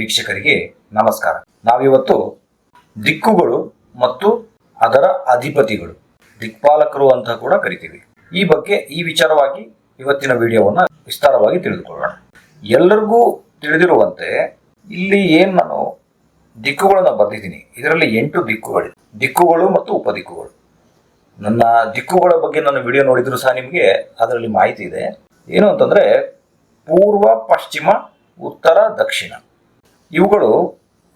ವೀಕ್ಷಕರಿಗೆ ನಮಸ್ಕಾರ. ನಾವಿವತ್ತು ದಿಕ್ಕುಗಳು ಮತ್ತು ಅದರ ಅಧಿಪತಿಗಳು, ದಿಕ್ಪಾಲಕರು ಅಂತ ಕೂಡ ಕರಿತೀವಿ. ಈ ಬಗ್ಗೆ ಈ ವಿಚಾರವಾಗಿ ಇವತ್ತಿನ ವಿಡಿಯೋವನ್ನು ವಿಸ್ತಾರವಾಗಿ ತಿಳಿದುಕೊಳ್ಳೋಣ. ಎಲ್ಲರಿಗೂ ತಿಳಿದಿರುವಂತೆ ಇಲ್ಲಿ ಏನ್ ನಾನು ದಿಕ್ಕುಗಳನ್ನು ಬರೆದಿದ್ದೀನಿ. ಇದರಲ್ಲಿ ಎಂಟು ದಿಕ್ಕುಗಳಿವೆ ದಿಕ್ಕುಗಳು ಮತ್ತು ಉಪದಿಕ್ಕುಗಳು. ನನ್ನ ದಿಕ್ಕುಗಳ ಬಗ್ಗೆ ನಾನು ವಿಡಿಯೋ ನೋಡಿದ್ರು ಸಹ ನಿಮಗೆ ಅದರಲ್ಲಿ ಮಾಹಿತಿ ಇದೆ. ಏನು ಅಂತಂದ್ರೆ ಪೂರ್ವ, ಪಶ್ಚಿಮ, ಉತ್ತರ, ದಕ್ಷಿಣ. ಇವುಗಳು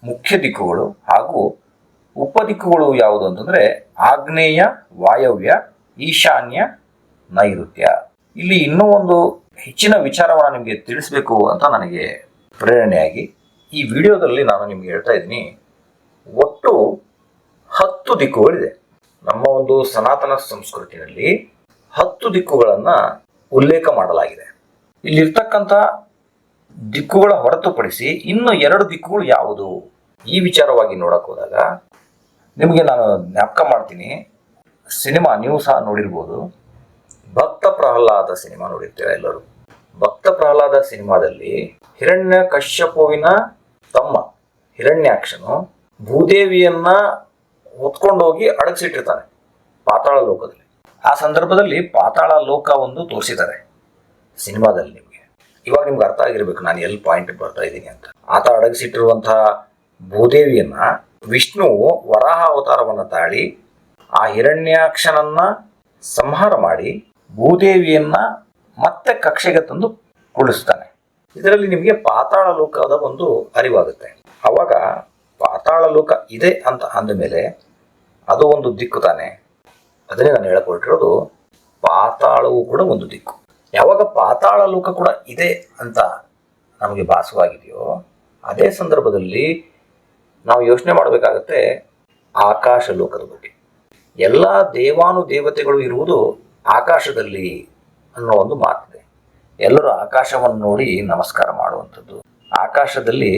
ಮುಖ್ಯ ದಿಕ್ಕುಗಳು ಹಾಗೂ ಉಪದಿಕ್ಕುಗಳು ಯಾವುದು ಅಂತಂದ್ರೆ ಆಗ್ನೇಯ, ವಾಯವ್ಯ, ಈಶಾನ್ಯ, ನೈಋತ್ಯ. ಇಲ್ಲಿ ಇನ್ನೂ ಒಂದು ಹೆಚ್ಚಿನ ವಿಚಾರವನ್ನು ನಿಮಗೆ ತಿಳಿಸಬೇಕು ಅಂತ ನನಗೆ ಪ್ರೇರಣೆಯಾಗಿ ಈ ವಿಡಿಯೋದಲ್ಲಿ ನಾನು ನಿಮಗೆ ಹೇಳ್ತಾ ಇದ್ದೀನಿ. ಒಟ್ಟು ಹತ್ತು ದಿಕ್ಕುಗಳಿದೆ. ನಮ್ಮ ಒಂದು ಸನಾತನ ಸಂಸ್ಕೃತಿಯಲ್ಲಿ ಹತ್ತು ದಿಕ್ಕುಗಳನ್ನು ಉಲ್ಲೇಖ ಮಾಡಲಾಗಿದೆ. ಇಲ್ಲಿರ್ತಕ್ಕಂಥ ದಿಕ್ಕುಗಳ ಹೊರತುಪಡಿಸಿ ಇನ್ನು ಎರಡು ದಿಕ್ಕುಗಳು ಯಾವುದು? ಈ ವಿಚಾರವಾಗಿ ನೋಡಕ್ಕೆ ಹೋದಾಗ ನಿಮಗೆ ನಾನು ಜ್ಞಾಪಕ ಮಾಡ್ತೀನಿ. ಸಿನಿಮಾ ನೀವು ಸಹ ನೋಡಿರ್ಬೋದು. ಭಕ್ತ ಪ್ರಹ್ಲಾದ ಸಿನಿಮಾ ನೋಡಿರ್ತೀರ ಎಲ್ಲರೂ? ಭಕ್ತ ಪ್ರಹ್ಲಾದ ಸಿನಿಮಾದಲ್ಲಿ ಹಿರಣ್ಯ ಕಶ್ಯಪುವಿನ ತಮ್ಮ, ಹಿರಣ್ಯಾಕ್ಷನು ಭೂದೇವಿಯನ್ನ ಹೊತ್ಕೊಂಡೋಗಿ ಅಡಗಿಸಿಟ್ಟಿರ್ತಾನೆ ಪಾತಾಳ ಲೋಕದಲ್ಲಿ. ಆ ಸಂದರ್ಭದಲ್ಲಿ ಪಾತಾಳ ಲೋಕ ಒಂದು ತೋರಿಸಿದ್ದಾರೆ. ಸಿನಿಮಾದಲ್ಲಿ ನಿಮಗೆ. ಇವಾಗ ನಿಮ್ಗೆ ಅರ್ಥ ಆಗಿರ್ಬೇಕು, ನಾನು ಎಲ್ಲಿ ಪಾಯಿಂಟ್ ಬರ್ತಾ ಇದ್ದೀನಿ ಅಂತ. ಆತ ಅಡಗಿಸಿಟ್ಟಿರುವಂತಹ ಭೂದೇವಿಯನ್ನ ವಿಷ್ಣುವು ವರಾಹ ಅವತಾರವನ್ನ ತಾಳಿ ಆ ಹಿರಣ್ಯಾಕ್ಷನನ್ನ ಸಂಹಾರ ಮಾಡಿ ಭೂದೇವಿಯನ್ನ ಮತ್ತೆ ಕಕ್ಷೆಗೆ ತಂದು ಕುಳಿಸ್ತಾನೆ. ಇದರಲ್ಲಿ ನಿಮಗೆ ಪಾತಾಳ ಲೋಕದ ಒಂದು ಅರಿವಾಗುತ್ತೆ. ಅವಾಗ ಪಾತಾಳ ಲೋಕ ಇದೆ ಅಂತ ಅಂದಮೇಲೆ ಅದು ಒಂದು ದಿಕ್ಕು ತಾನೆ. ಅದನ್ನೇ ನಾನು ಹೇಳಕೊಟ್ಟಿರೋದು ಪಾತಾಳವು ಕೂಡ ಒಂದು ದಿಕ್ಕು. ಯಾವಾಗ ಪಾತಾಳ ಲೋಕ ಕೂಡ ಇದೆ ಅಂತ ನಮಗೆ ಭಾಸವಾಗಿದೆಯೋ, ಅದೇ ಸಂದರ್ಭದಲ್ಲಿ ನಾವು ಯೋಚನೆ ಮಾಡಬೇಕಾಗತ್ತೆ ಆಕಾಶ ಲೋಕದ ಬಗ್ಗೆ. ಎಲ್ಲ ದೇವಾನು ದೇವತೆಗಳು ಇರುವುದು ಆಕಾಶದಲ್ಲಿ ಅನ್ನೋ ಒಂದು ಮಾತಿದೆ. ಎಲ್ಲರೂ ಆಕಾಶವನ್ನು ನೋಡಿ ನಮಸ್ಕಾರ ಮಾಡುವಂಥದ್ದು. ಆಕಾಶದಲ್ಲಿ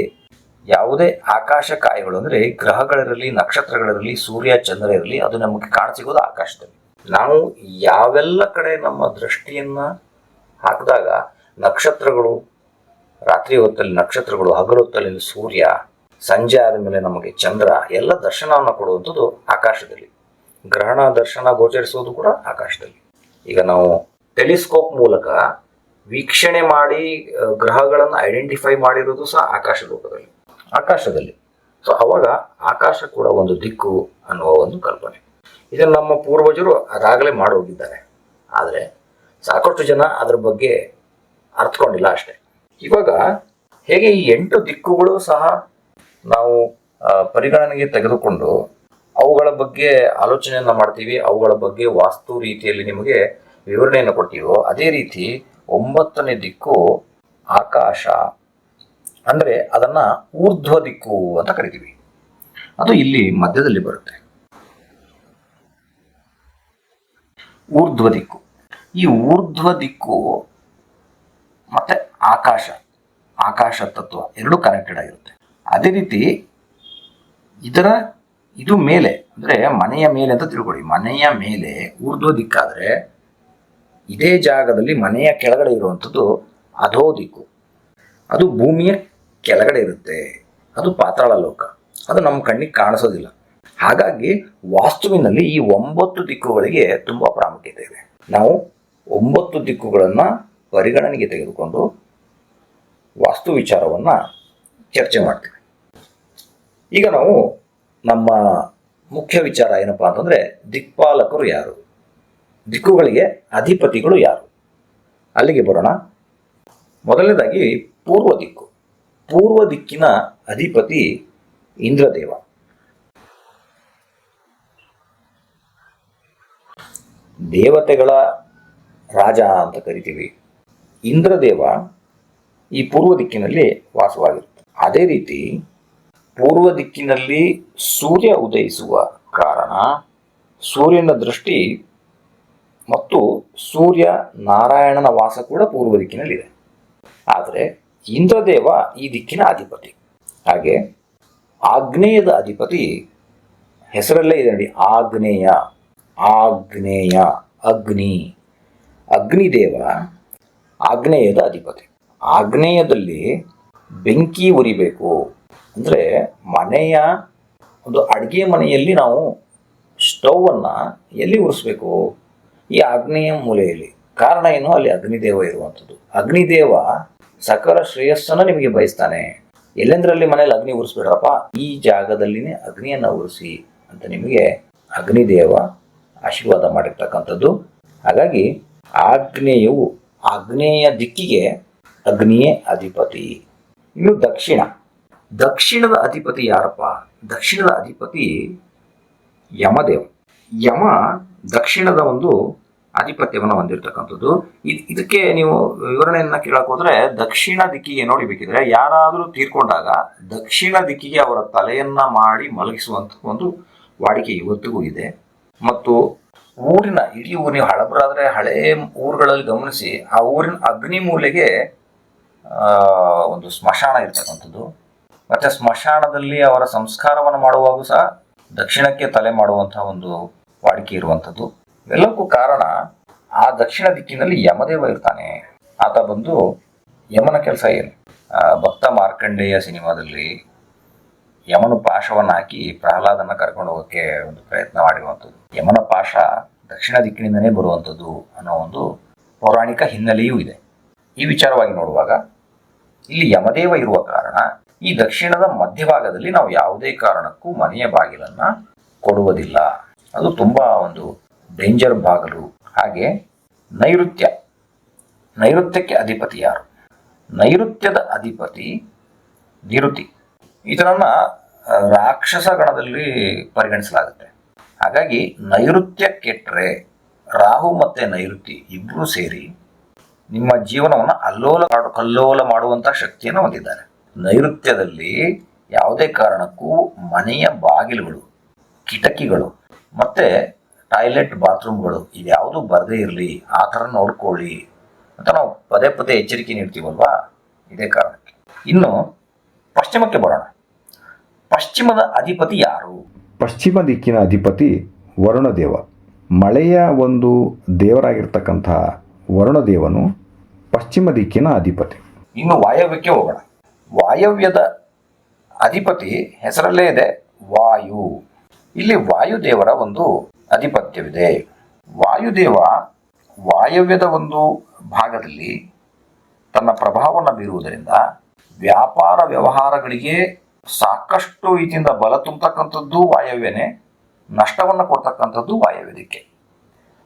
ಯಾವುದೇ ಆಕಾಶ ಕಾಯಗಳು ಅಂದರೆ ಗ್ರಹಗಳಿರಲಿ, ನಕ್ಷತ್ರಗಳಿರಲಿ, ಸೂರ್ಯ, ಚಂದ್ರ ಇರಲಿ, ಅದು ನಮಗೆ ಕಾಣಸಿಗೋದು ಆಕಾಶದಲ್ಲಿ. ನಾವು ಯಾವೆಲ್ಲ ಕಡೆ ನಮ್ಮ ದೃಷ್ಟಿಯನ್ನ ಹಾಕಿದಾಗ ನಕ್ಷತ್ರಗಳು, ರಾತ್ರಿ ಹೊತ್ತಲ್ಲಿ ನಕ್ಷತ್ರಗಳು ಹಗಲು ಹೊತ್ತಲ್ಲಿ ಸೂರ್ಯ, ಸಂಜೆ ಆದಮೇಲೆ ನಮಗೆ ಚಂದ್ರ, ಎಲ್ಲ ದರ್ಶನವನ್ನು ಕೊಡುವಂಥದ್ದು ಆಕಾಶದಲ್ಲಿ. ಗ್ರಹಣ, ದರ್ಶನ ಗೋಚರಿಸುವುದು ಕೂಡ ಆಕಾಶದಲ್ಲಿ. ಈಗ ನಾವು ಟೆಲಿಸ್ಕೋಪ್ ಮೂಲಕ ವೀಕ್ಷಣೆ ಮಾಡಿ ಗ್ರಹಗಳನ್ನು ಐಡೆಂಟಿಫೈ ಮಾಡಿರೋದು ಸಹ ಆಕಾಶ ಲೋಕದಲ್ಲಿ ಆಕಾಶದಲ್ಲಿ. ಸೊ ಅವಾಗ ಆಕಾಶ ಕೂಡ ಒಂದು ದಿಕ್ಕು ಅನ್ನುವ ಒಂದು ಕಲ್ಪನೆ. ಇದನ್ನು ನಮ್ಮ ಪೂರ್ವಜರು ಅದಾಗಲೇ ಮಾಡೋಗಿದ್ದಾರೆ ಆದರೆ ಸಾಕಷ್ಟು ಜನ ಅದ್ರ ಬಗ್ಗೆ ಅರ್ಥಕೊಂಡಿಲ್ಲ ಅಷ್ಟೇ. ಇವಾಗ ಹೇಗೆ ಈ ಎಂಟು ದಿಕ್ಕುಗಳು ಸಹ ನಾವು ಪರಿಗಣನೆಗೆ ತೆಗೆದುಕೊಂಡು ಅವುಗಳ ಬಗ್ಗೆ ಆಲೋಚನೆಯನ್ನ ಮಾಡ್ತೀವಿ, ಅವುಗಳ ಬಗ್ಗೆ ವಾಸ್ತು ರೀತಿಯಲ್ಲಿ ನಿಮಗೆ ವಿವರಣೆಯನ್ನು ಕೊಡ್ತೀವೋ, ಅದೇ ರೀತಿ ಒಂಬತ್ತನೇ ದಿಕ್ಕು ಆಕಾಶ, ಅಂದ್ರೆ ಅದನ್ನ ಊರ್ಧ್ವ ದಿಕ್ಕು ಅಂತ ಕರಿತೀವಿ. ಅದು ಇಲ್ಲಿ ಮಧ್ಯದಲ್ಲಿ ಬರುತ್ತೆ. ಊರ್ಧ್ವ ದಿಕ್ಕು. ಈ ಊರ್ಧ್ವ ದಿಕ್ಕು ಮತ್ತೆ ಆಕಾಶ ಆಕಾಶ ತತ್ವ ಎರಡೂ ಕನೆಕ್ಟೆಡ್ ಆಗಿರುತ್ತೆ. ಅದೇ ರೀತಿ ಇದರ, ಇದು ಮೇಲೆ, ಅಂದ್ರೆ ಮನೆಯ ಮೇಲೆ ಅಂತ ತಿಳ್ಕೊಳ್ಳಿ. ಮನೆಯ ಮೇಲೆ ಊರ್ಧ್ವ ದಿಕ್ಕಾದರೆ ಇದೇ ಜಾಗದಲ್ಲಿ ಮನೆಯ ಕೆಳಗಡೆ ಇರುವಂಥದ್ದು ಅಧೋ ದಿಕ್ಕು. ಅದು ಭೂಮಿಯ ಕೆಳಗಡೆ ಇರುತ್ತೆ. ಅದು ಪಾತಾಳ ಲೋಕ. ಅದು ನಮ್ಮ ಕಣ್ಣಿಗೆ ಕಾಣಿಸೋದಿಲ್ಲ. ಹಾಗಾಗಿ ವಾಸ್ತುವಿನಲ್ಲಿ ಈ ಒಂಬತ್ತು ದಿಕ್ಕುಗಳಿಗೆ ತುಂಬ ಪ್ರಾಮುಖ್ಯತೆ ಇದೆ. ನಾವು ಒಂಬತ್ತು ದಿಕ್ಕುಗಳನ್ನು ಪರಿಗಣನೆಗೆ ತೆಗೆದುಕೊಂಡು ವಾಸ್ತು ವಿಚಾರವನ್ನ ಚರ್ಚೆ ಮಾಡ್ತೀವಿ. ಈಗ ನಾವು ನಮ್ಮ ಮುಖ್ಯ ವಿಚಾರ ಏನಪ್ಪಾ ಅಂತಂದ್ರೆ ದಿಕ್ಪಾಲಕರು ಯಾರು? ದಿಕ್ಕುಗಳಿಗೆ ಅಧಿಪತಿಗಳು ಯಾರು? ಅಲ್ಲಿಗೆ ಬರೋಣ. ಮೊದಲನೇದಾಗಿ ಪೂರ್ವ ದಿಕ್ಕು. ಪೂರ್ವ ದಿಕ್ಕಿನ ಅಧಿಪತಿ ಇಂದ್ರದೇವ. ದೇವತೆಗಳ ರಾಜ ಅಂತ ಕರಿತೀವಿ. ಇಂದ್ರದೇವ ಈ ಪೂರ್ವ ದಿಕ್ಕಿನಲ್ಲಿ ವಾಸವಾಗಿರುತ್ತೆ. ಅದೇ ರೀತಿ ಪೂರ್ವ ದಿಕ್ಕಿನಲ್ಲಿ ಸೂರ್ಯ ಉದಯಿಸುವ ಕಾರಣ ಸೂರ್ಯನ ದೃಷ್ಟಿ ಮತ್ತು ಸೂರ್ಯ ನಾರಾಯಣನ ವಾಸ ಕೂಡ ಪೂರ್ವ ದಿಕ್ಕಿನಲ್ಲಿದೆ. ಆದರೆ ಇಂದ್ರದೇವ ಈ ದಿಕ್ಕಿನ ಅಧಿಪತಿ. ಹಾಗೆ ಆಗ್ನೇಯದ ಅಧಿಪತಿ ಹೆಸರಲ್ಲೇ ಇದೆ ನೋಡಿ, ಆಗ್ನೇಯ ಆಗ್ನೇಯ, ಅಗ್ನಿ. ಅಗ್ನಿದೇವ ಆಗ್ನೇಯದ ಅಧಿಪತಿ. ಆಗ್ನೇಯದಲ್ಲಿ ಬೆಂಕಿ ಉರಿಬೇಕು. ಅಂದರೆ ಮನೆಯ ಒಂದು ಅಡುಗೆ ಮನೆಯಲ್ಲಿ ನಾವು ಸ್ಟೌವನ್ನು ಎಲ್ಲಿ ಉರಿಸ್ಬೇಕು? ಈ ಆಗ್ನೇಯ ಮೂಲೆಯಲ್ಲಿ. ಕಾರಣ ಏನು? ಅಲ್ಲಿ ಅಗ್ನಿದೇವ ಇರುವಂಥದ್ದು. ಅಗ್ನಿದೇವ ಸಕಲ ಶ್ರೇಯಸ್ಸನ್ನು ನಿಮಗೆ ಬಯಸ್ತಾನೆ. ಎಲ್ಲೆಂದ್ರಲ್ಲಿ ಮನೇಲಿ ಅಗ್ನಿ ಉರಿಸ್ಬಿಡ್ರಪ್ಪ ಈ ಜಾಗದಲ್ಲಿನೇ ಅಗ್ನಿಯನ್ನು ಉರಿಸಿ ಅಂತ ನಿಮಗೆ ಅಗ್ನಿದೇವ ಆಶೀರ್ವಾದ ಮಾಡಿರ್ತಕ್ಕಂಥದ್ದು. ಹಾಗಾಗಿ ಆಗ್ನೇಯವು ಆಗ್ನೇಯ ದಿಕ್ಕಿಗೆ ಅಗ್ನಿಯೇ ಅಧಿಪತಿ. ಇನ್ನು ದಕ್ಷಿಣ. ದಕ್ಷಿಣದ ಅಧಿಪತಿ ಯಾರಪ್ಪ? ದಕ್ಷಿಣದ ಅಧಿಪತಿ ಯಮದೇವ. ಯಮ ದಕ್ಷಿಣದ ಒಂದು ಆಧಿಪತ್ಯವನ್ನು ಹೊಂದಿರತಕ್ಕಂಥದ್ದು. ಇದು, ಇದಕ್ಕೆ ನೀವು ವಿವರಣೆಯನ್ನು ಕೇಳಕ್ಕೆ ಹೋದ್ರೆ ದಕ್ಷಿಣ ದಿಕ್ಕಿಗೆ ನೋಡಿ ಬೇಕಿದ್ರೆ ಯಾರಾದರೂ ತೀರ್ಕೊಂಡಾಗ ದಕ್ಷಿಣ ದಿಕ್ಕಿಗೆ ಅವರ ತಲೆಯನ್ನು ಮಾಡಿ ಮಲಗಿಸುವಂಥ ಒಂದು ವಾಡಿಕೆ ಇವತ್ತಿಗೂ ಇದೆ. ಮತ್ತು ಊರಿನ ಇಡೀ ಊರು ನೀವು ಹಳಬರಾದ್ರೆ ಹಳೆ ಊರುಗಳಲ್ಲಿ ಗಮನಿಸಿ ಆ ಊರಿನ ಅಗ್ನಿ ಮೂಲೆಗೆ ಒಂದು ಸ್ಮಶಾನ ಇರ್ತಕ್ಕಂಥದ್ದು. ಮತ್ತೆ ಸ್ಮಶಾನದಲ್ಲಿ ಅವರ ಸಂಸ್ಕಾರವನ್ನು ಮಾಡುವಾಗೂ ಸಹ ದಕ್ಷಿಣಕ್ಕೆ ತಲೆ ಮಾಡುವಂತಹ ಒಂದು ವಾಡಿಕೆ ಇರುವಂಥದ್ದು. ಎಲ್ಲಕ್ಕೂ ಕಾರಣ, ಆ ದಕ್ಷಿಣ ದಿಕ್ಕಿನಲ್ಲಿ ಯಮದೇವ ಇರ್ತಾನೆ. ಆತ ಬಂದು ಯಮನ ಕೆಲಸ ಏನು? ಭಕ್ತ ಮಾರ್ಕಂಡೇಯ ಸಿನಿಮಾದಲ್ಲಿ ಯಮನು ಪಾಶವನ್ನು ಹಾಕಿ ಪ್ರಹ್ಲಾದನ ಕರ್ಕೊಂಡು ಹೋಗೋಕ್ಕೆ ಒಂದು ಪ್ರಯತ್ನ ಮಾಡಿರುವಂಥದ್ದು. ಯಮನ ಪಾಶ ದಕ್ಷಿಣ ದಿಕ್ಕಿನಿಂದನೇ ಬರುವಂಥದ್ದು ಅನ್ನೋ ಒಂದು ಪೌರಾಣಿಕ ಹಿನ್ನೆಲೆಯೂ ಇದೆ. ಈ ವಿಚಾರವಾಗಿ ನೋಡುವಾಗ ಇಲ್ಲಿ ಯಮದೇವ ಇರುವ ಕಾರಣ ಈ ದಕ್ಷಿಣದ ಮಧ್ಯಭಾಗದಲ್ಲಿ ನಾವು ಯಾವುದೇ ಕಾರಣಕ್ಕೂ ಮನೆಯ ಬಾಗಿಲನ್ನ ಕೊಡುವುದಿಲ್ಲ. ಅದು ತುಂಬಾ ಒಂದು ಡೇಂಜರ್ ಬಾಗಲು. ಹಾಗೆ ನೈಋತ್ಯ ನೈಋತ್ಯಕ್ಕೆ ಅಧಿಪತಿ ಯಾರು? ನೈಋತ್ಯದ ಅಧಿಪತಿ ನಿರುತಿ. ಇದರನ್ನ ಆ, ರಾಕ್ಷಸ ಗಣದಲ್ಲಿ ಪರಿಗಣಿಸಲಾಗುತ್ತೆ. ಹಾಗಾಗಿ ನೈಋತ್ಯ ಕೆಟ್ಟರೆ ರಾಹು ಮತ್ತು ನೈಋತಿ ಇಬ್ಬರೂ ಸೇರಿ ನಿಮ್ಮ ಜೀವನವನ್ನು ಅಲ್ಲೋಲ ಕಲ್ಲೋಲ ಮಾಡುವಂಥ ಶಕ್ತಿಯನ್ನು ಹೊಂದಿದ್ದಾರೆ. ನೈಋತ್ಯದಲ್ಲಿ ಯಾವುದೇ ಕಾರಣಕ್ಕೂ ಮನೆಯ ಬಾಗಿಲುಗಳು, ಕಿಟಕಿಗಳು ಮತ್ತು ಟಾಯ್ಲೆಟ್ ಬಾತ್ರೂಮ್ಗಳು ಇದ್ಯಾವುದು ಬರದೇ ಇರಲಿ, ಆ ಥರ ನೋಡ್ಕೊಳ್ಳಿ ಅಂತ ನಾವು ಪದೇ ಪದೇ ಎಚ್ಚರಿಕೆ ನೀಡ್ತೀವಲ್ವಾ? ಇದೇ ಕಾರಣಕ್ಕೆ. ಇನ್ನು ಪಶ್ಚಿಮಕ್ಕೆ ಬರೋಣ. ಪಶ್ಚಿಮದ ಅಧಿಪತಿ ಯಾರು? ಪಶ್ಚಿಮ ದಿಕ್ಕಿನ ಅಧಿಪತಿ ವರುಣದೇವ. ಮಳೆಯ ಒಂದು ದೇವರಾಗಿರ್ತಕ್ಕಂತಹ ವರುಣದೇವನು ಪಶ್ಚಿಮ ದಿಕ್ಕಿನ ಅಧಿಪತಿ. ಇನ್ನು ವಾಯವ್ಯಕ್ಕೆ ಹೋಗೋಣ. ವಾಯವ್ಯದ ಅಧಿಪತಿ ಹೆಸರಲ್ಲೇ ಇದೆ ವಾಯು. ಇಲ್ಲಿ ವಾಯುದೇವರ ಒಂದು ಅಧಿಪತ್ಯವಿದೆ. ವಾಯುದೇವ ವಾಯವ್ಯದ ಒಂದು ಭಾಗದಲ್ಲಿ ತನ್ನ ಪ್ರಭಾವವನ್ನು ಬೀರುವುದರಿಂದ ವ್ಯಾಪಾರ ವ್ಯವಹಾರಗಳಿಗೆ ಸಾಕಷ್ಟು ರೀತಿಯಿಂದ ಬಲ ತುಂಬತಕ್ಕಂಥದ್ದು ವಾಯವ್ಯನೇ, ನಷ್ಟವನ್ನು ಕೊಡ್ತಕ್ಕಂಥದ್ದು ವಾಯವ್ಯ ದಿಕ್ಕೆ.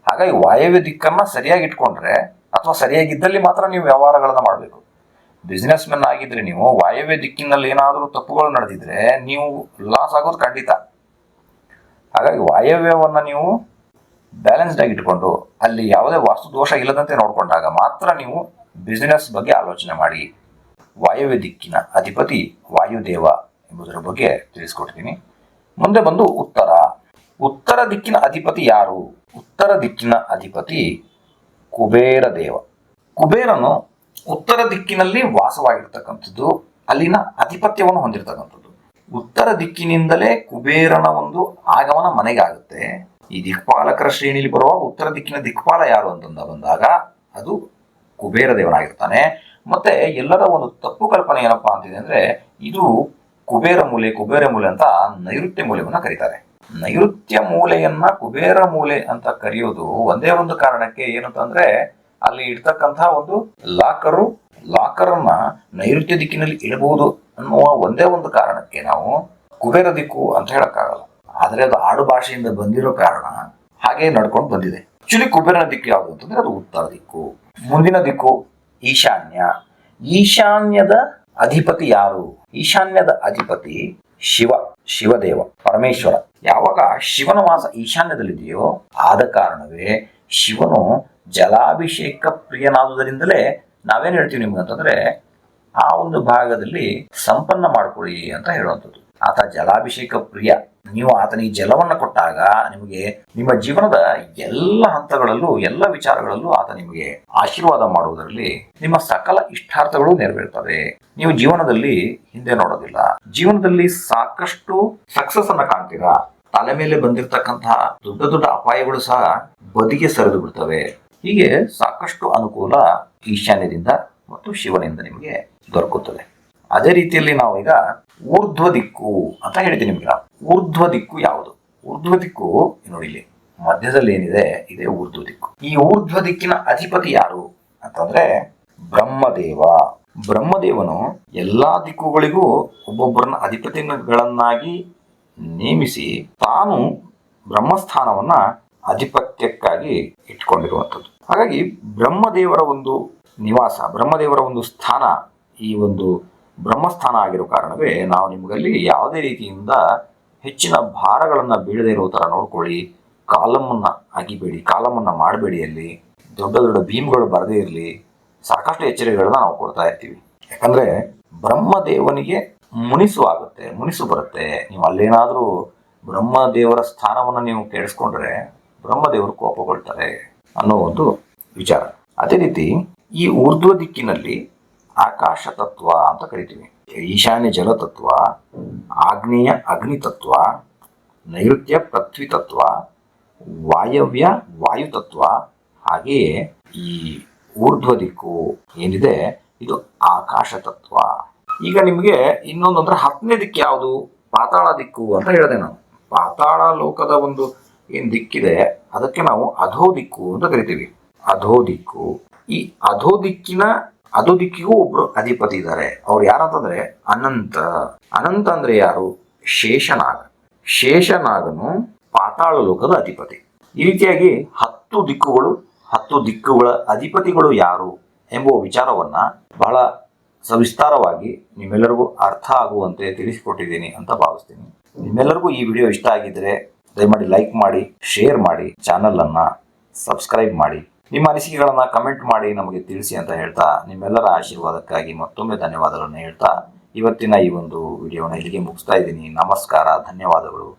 ಹಾಗಾಗಿ ವಾಯವ್ಯ ದಿಕ್ಕನ್ನು ಸರಿಯಾಗಿ ಇಟ್ಕೊಂಡ್ರೆ ಅಥವಾ ಸರಿಯಾಗಿದ್ದಲ್ಲಿ ಮಾತ್ರ ನೀವು ವ್ಯವಹಾರಗಳನ್ನ ಮಾಡಬೇಕು. ಬಿಸ್ನೆಸ್ ಮೆನ್ ಆಗಿದ್ರೆ ನೀವು ವಾಯವ್ಯ ದಿಕ್ಕಿನಲ್ಲಿ ಏನಾದರೂ ತಪ್ಪುಗಳು ನಡೆದಿದ್ರೆ ನೀವು ಲಾಸ್ ಆಗೋದು ಖಂಡಿತ. ಹಾಗಾಗಿ ವಾಯವ್ಯವನ್ನು ನೀವು ಬ್ಯಾಲೆನ್ಸ್ಡ್ ಆಗಿ ಇಟ್ಕೊಂಡು ಅಲ್ಲಿ ಯಾವುದೇ ವಾಸ್ತು ದೋಷ ಇಲ್ಲದಂತೆ ನೋಡಿಕೊಂಡಾಗ ಮಾತ್ರ ನೀವು ಬಿಸ್ನೆಸ್ ಬಗ್ಗೆ ಆಲೋಚನೆ ಮಾಡಿ. ವಾಯವ್ಯ ದಿಕ್ಕಿನ ಅಧಿಪತಿ ವಾಯುದೇವ. ಎಂಬುದರ ಬಗ್ಗೆ ತಿಳಿಸ್ಕೊಡ್ತೀನಿ ಮುಂದೆ ಬಂದು ಉತ್ತರ. ಉತ್ತರ ದಿಕ್ಕಿನ ಅಧಿಪತಿ ಯಾರು? ಉತ್ತರ ದಿಕ್ಕಿನ ಅಧಿಪತಿ ಕುಬೇರ ದೇವ. ಕುಬೇರನು ಉತ್ತರ ದಿಕ್ಕಿನಲ್ಲಿ ವಾಸವಾಗಿರ್ತಕ್ಕಂಥದ್ದು, ಅಲ್ಲಿನ ಅಧಿಪತ್ಯವನ್ನು ಹೊಂದಿರತಕ್ಕಂಥದ್ದು. ಉತ್ತರ ದಿಕ್ಕಿನಿಂದಲೇ ಕುಬೇರನ ಒಂದು ಆಗಮನ ಮನೆಗೆ ಆಗುತ್ತೆ ಈ ದಿಕ್ಪಾಲಕರ ಶ್ರೇಣಿಯಲ್ಲಿ ಬರುವಾಗ ಉತ್ತರ ದಿಕ್ಕಿನ ದಿಕ್ಪಾಲ ಯಾರು ಅಂತಂದ ಬಂದಾಗ ಅದು ಕುಬೇರ ದೇವನಾಗಿರ್ತಾನೆ. ಮತ್ತೆ ಎಲ್ಲರ ಒಂದು ತಪ್ಪು ಕಲ್ಪನೆ ಏನಪ್ಪಾ ಅಂತಿದೆ ಅಂದ್ರೆ, ಇದು ಕುಬೇರ ಮೂಲೆ ಕುಬೇರ ಮೂಲೆ ಅಂತ ನೈಋತ್ಯ ಮೂಲೆಯನ್ನ ಕರೀತಾರೆ. ನೈಋತ್ಯ ಮೂಲೆಯನ್ನ ಕುಬೇರ ಮೂಲೆ ಅಂತ ಕರೆಯೋದು ಒಂದೇ ಒಂದು ಕಾರಣಕ್ಕೆ ಏನಂತಂದ್ರೆ ಅಲ್ಲಿ ಇಡ್ತಕ್ಕಂತಹ ಒಂದು ಲಾಕರು, ಲಾಕರನ್ನ ನೈಋತ್ಯ ದಿಕ್ಕಿನಲ್ಲಿ ಇಡಬಹುದು ಅನ್ನುವ ಒಂದೇ ಒಂದು ಕಾರಣಕ್ಕೆ ನಾವು ಕುಬೇರ ದಿಕ್ಕು ಅಂತ ಹೇಳಕ್ಕಾಗಲ್ಲ. ಆದ್ರೆ ಅದು ಆಡು ಭಾಷೆಯಿಂದ ಬಂದಿರೋ ಕಾರಣ ಹಾಗೆ ನಡ್ಕೊಂಡು ಬಂದಿದೆ. ಆಕ್ಚುಲಿ ಕುಬೇರನ ದಿಕ್ಕು ಯಾವುದು ಅಂತಂದ್ರೆ ಅದು ಉತ್ತರ ದಿಕ್ಕು. ಮುಂದಿನ ದಿಕ್ಕು ಈಶಾನ್ಯ. ಈಶಾನ್ಯದ ಅಧಿಪತಿ ಯಾರು? ಈಶಾನ್ಯದ ಅಧಿಪತಿ ಶಿವ, ಶಿವದೇವ, ಪರಮೇಶ್ವರ. ಯಾವಾಗ ಶಿವನ ವಾಸ ಈಶಾನ್ಯದಲ್ಲಿದೆಯೋ ಆದ ಕಾರಣವೇ ಶಿವನು ಜಲಾಭಿಷೇಕ ಪ್ರಿಯನಾದುದರಿಂದಲೇ ನಾವೇನು ಹೇಳ್ತೀವಿ ನಿಮ್ಗೆ ಅಂತಂದ್ರೆ ಆ ಒಂದು ಭಾಗದಲ್ಲಿ ಸಂಪನ್ನ ಮಾಡಿಕೊಳ್ಳಿ ಅಂತ ಹೇಳುವಂಥದ್ದು. ಆತ ಜಲಾಭಿಷೇಕ ಪ್ರಿಯ. ನೀವು ಆತನಿಗೆ ಜಲವನ್ನು ಕೊಟ್ಟಾಗ ನಿಮಗೆ ನಿಮ್ಮ ಜೀವನದ ಎಲ್ಲ ಹಂತಗಳಲ್ಲೂ, ಎಲ್ಲ ವಿಚಾರಗಳಲ್ಲೂ ಆತ ನಿಮಗೆ ಆಶೀರ್ವಾದ ಮಾಡುವುದರಲ್ಲಿ ನಿಮ್ಮ ಸಕಲ ಇಷ್ಟಾರ್ಥಗಳು ನೆರವೇರ್ತವೆ. ನೀವು ಜೀವನದಲ್ಲಿ ಹಿಂದೆ ನೋಡೋದಿಲ್ಲ. ಜೀವನದಲ್ಲಿ ಸಾಕಷ್ಟು ಸಕ್ಸಸ್ ಅನ್ನ ಕಾಣ್ತೀರಾ. ತಲೆ ಮೇಲೆ ಬಂದಿರತಕ್ಕಂತಹ ದೊಡ್ಡ ದೊಡ್ಡ ಅಪಾಯಗಳು ಸಹ ಬದಿಗೆ ಸರಿದು ಬಿಡ್ತವೆ. ಹೀಗೆ ಸಾಕಷ್ಟು ಅನುಕೂಲ ಈಶಾನ್ಯದಿಂದ ಮತ್ತು ಶಿವನಿಂದ ನಿಮಗೆ ದೊರಕುತ್ತದೆ. ಅದೇ ರೀತಿಯಲ್ಲಿ ನಾವು ಈಗ ಊರ್ಧ್ವ ದಿಕ್ಕು ಅಂತ ಹೇಳಿದ್ದೀನಿ ನಿಮ್ಗೆ ಊರ್ಧ್ವ ದಿಕ್ಕು ಯಾವುದು? ಊರ್ಧ್ವ ದಿಕ್ಕು, ನೋಡಿ ಇಲ್ಲಿ, ಮಧ್ಯದಲ್ಲಿ ಏನಿದೆ, ಇದೇ ಊರ್ಧ್ವ ದಿಕ್ಕು. ಈ ಊರ್ಧ್ವ ದಿಕ್ಕಿನ ಅಧಿಪತಿ ಯಾರು ಅಂತಂದ್ರೆ ಬ್ರಹ್ಮದೇವ. ಬ್ರಹ್ಮದೇವನು ಎಲ್ಲಾ ದಿಕ್ಕುಗಳಿಗೂ ಒಬ್ಬೊಬ್ಬರನ್ನ ಅಧಿಪತಿಗಳನ್ನಾಗಿ ನೇಮಿಸಿ ತಾನು ಬ್ರಹ್ಮಸ್ಥಾನವನ್ನ ಅಧಿಪತ್ಯಕ್ಕಾಗಿ ಇಟ್ಕೊಂಡಿರುವಂಥದ್ದು. ಹಾಗಾಗಿ ಬ್ರಹ್ಮದೇವರ ಒಂದು ನಿವಾಸ, ಬ್ರಹ್ಮದೇವರ ಒಂದು ಸ್ಥಾನ ಈ ಒಂದು ಬ್ರಹ್ಮಸ್ಥಾನ ಆಗಿರೋ ಕಾರಣವೇ ನಾವು ನಿಮಗಲ್ಲಿ ಯಾವುದೇ ರೀತಿಯಿಂದ ಹೆಚ್ಚಿನ ಭಾರಗಳನ್ನು ಬೀಳದೇ ಇರೋ ಥರ ನೋಡ್ಕೊಳ್ಳಿ. ಕಾಲಮ್ಮನ್ನ ಅಗಿಬೇಡಿ, ಕಾಲಮ್ಮನ್ನ ಮಾಡಬೇಡಿ ಅಲ್ಲಿ. ದೊಡ್ಡ ದೊಡ್ಡ ಭೀಮ್ಗಳು ಬರದೇ ಇರಲಿ. ಸಾಕಷ್ಟು ಎಚ್ಚರಿಕೆಗಳನ್ನ ನಾವು ಕೊಡ್ತಾ ಇರ್ತೀವಿ. ಯಾಕಂದ್ರೆ ಬ್ರಹ್ಮದೇವನಿಗೆ ಮುನಿಸು ಆಗುತ್ತೆ, ಮುನಿಸು ಬರುತ್ತೆ. ನೀವು ಅಲ್ಲೇನಾದರೂ ಬ್ರಹ್ಮದೇವರ ಸ್ಥಾನವನ್ನು ನೀವು ಕೇಳಿಸ್ಕೊಂಡ್ರೆ ಬ್ರಹ್ಮದೇವರು ಕೋಪಗೊಳ್ತಾರೆ ಅನ್ನೋ ಒಂದು ವಿಚಾರ. ಅದೇ ರೀತಿ ಈ ಊರ್ಧ್ವ ದಿಕ್ಕಿನಲ್ಲಿ ಆಕಾಶ ತತ್ವ ಅಂತ ಕರಿತೀವಿ. ಈಶಾನ್ಯ ಜಲತತ್ವ, ಆಗ್ನೇಯ ಅಗ್ನಿ ತತ್ವ ನೈಋತ್ಯ ಪೃಥ್ವಿ ತತ್ವ ವಾಯವ್ಯ ವಾಯುತತ್ವ, ಹಾಗೆಯೇ ಈ ಊರ್ಧ್ವ ದಿಕ್ಕು ಏನಿದೆ, ಇದು ಆಕಾಶ ತತ್ವ ಈಗ ನಿಮಗೆ ಇನ್ನೊಂದು ಅಂದ್ರೆ ಹತ್ತನೇ ದಿಕ್ಕು ಯಾವುದು? ಪಾತಾಳ ದಿಕ್ಕು ಅಂತ ಹೇಳಿದೆ ನಾನು. ಪಾತಾಳ ಲೋಕದ ಒಂದು ಏನು ದಿಕ್ಕಿದೆ, ಅದಕ್ಕೆ ನಾವು ಅಧೋ ದಿಕ್ಕು ಅಂತ ಕರಿತೀವಿ. ಅಧೋ ದಿಕ್ಕು ಈ ಅಧೋ ದಿಕ್ಕಿನ ಅಧೋ ದಿಕ್ಕಿಗೂ ಒಬ್ರು ಅಧಿಪತಿ ಇದ್ದಾರೆ ಅವ್ರು ಯಾರಂತಂದ್ರೆ ಅನಂತ. ಅನಂತ ಅಂದ್ರೆ ಯಾರು? ಶೇಷನಾಗ. ಶೇಷನಾಗನು ಪಾತಾಳ ಲೋಕದ ಅಧಿಪತಿ. ಈ ರೀತಿಯಾಗಿ ಹತ್ತು ದಿಕ್ಕುಗಳು, ಹತ್ತು ದಿಕ್ಕುಗಳ ಅಧಿಪತಿಗಳು ಯಾರು ಎಂಬುವ ವಿಚಾರವನ್ನ ಬಹಳ ಸವಿಸ್ತಾರವಾಗಿ ನಿಮ್ಮೆಲ್ಲರಿಗೂ ಅರ್ಥ ಆಗುವಂತೆ ತಿಳಿಸಿಕೊಟ್ಟಿದ್ದೀನಿ ಅಂತ ಭಾವಿಸ್ತೀನಿ. ನಿಮ್ಮೆಲ್ಲರಿಗೂ ಈ ವಿಡಿಯೋ ಇಷ್ಟ ಆಗಿದ್ರೆ ದಯಮಾಡಿ ಲೈಕ್ ಮಾಡಿ, ಶೇರ್ ಮಾಡಿ ಚಾನಲ್ ಅನ್ನ ಸಬ್ಸ್ಕ್ರೈಬ್ ಮಾಡಿ. ನಿಮ್ಮ ಅನಿಸಿಕೆಗಳನ್ನು ಕಮೆಂಟ್ ಮಾಡಿ ನಮಗೆ ತಿಳಿಸಿ ಅಂತ ಹೇಳ್ತಾ ನಿಮ್ಮೆಲ್ಲರ ಆಶೀರ್ವಾದಕ್ಕಾಗಿ ಮತ್ತೊಮ್ಮೆ ಧನ್ಯವಾದಗಳನ್ನು ಹೇಳ್ತಾ ಇವತ್ತಿನ ಈ ಒಂದು ವಿಡಿಯೋನ ಇಲ್ಲಿಗೆ ಮುಗಿಸ್ತಾ ಇದ್ದೀನಿ. ನಮಸ್ಕಾರ, ಧನ್ಯವಾದಗಳು.